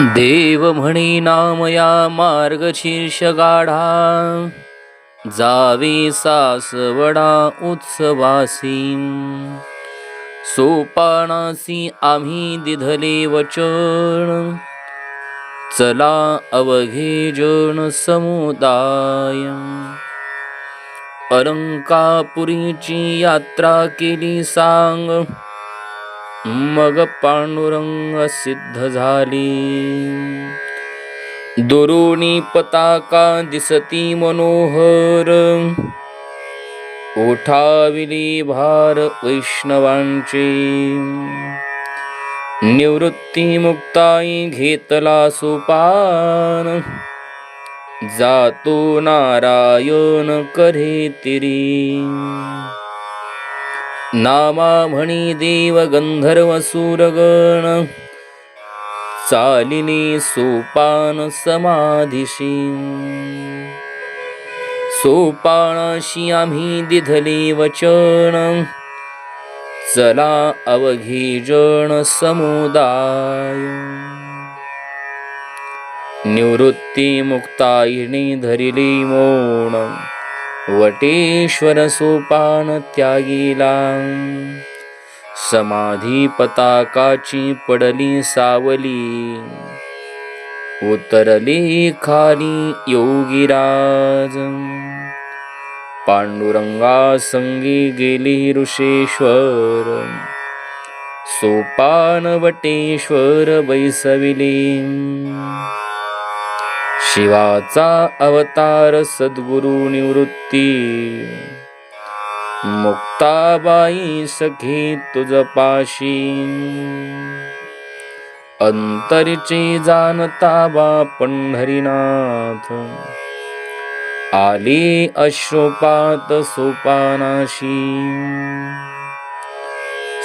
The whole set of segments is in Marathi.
देव म्हणे नामया मार्गशीर्ष गाढा जावे सासवडा उत्सवासी. सोपानासी आम्ही दिधले वचन चला अवघे जन समुदाय. अलंकापुरीची यात्रा केली सांग. मग पांडुरंग सिद्ध झाली. दुरुणी पताका दिसती मनोहर. ओठाविली भार वैष्णवांचे. निवृत्ती मुक्ताई घेतला सोपान. जातो नारायण करे तिरी। नामा म्हणी देव गंधर्व सुरगण चालिनी सोपान समाधीशी। सोपानाशी आम्ही दिधले वचन चला अवघी जण समुदाय। निवृत्ती मुक्तायिणी धरिली मौन। वटेश्वर सोपान त्यागीला। समाधी पताकाची पडली सावली। उतरली खाली योगिराज। पांडुरंगा संगी गेली ऋषेश्वर। सोपान वटेश्वर बैसविली। शिवाचा अवतार सद्गुरु निवृत्ती. मुक्ताबाई सखी तुझ पाशी. अंतरची जाणता बा पंढरीनाथ. आले अश्रुपात सोपानाशी.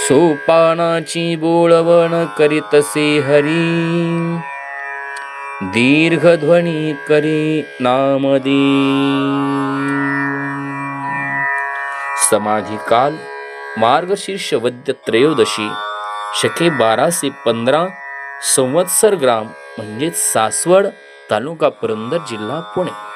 सोपानाची बोळवण करीतसे हरी दीर्घध्वनी करी नामदी। समाधी काल मार्गशीर्ष वद्य त्रयोदशी शके बाराशे पंधरा संवत्सर ग्राम म्हणजेच सासवड तालुका पुरंदर जिल्हा पुणे.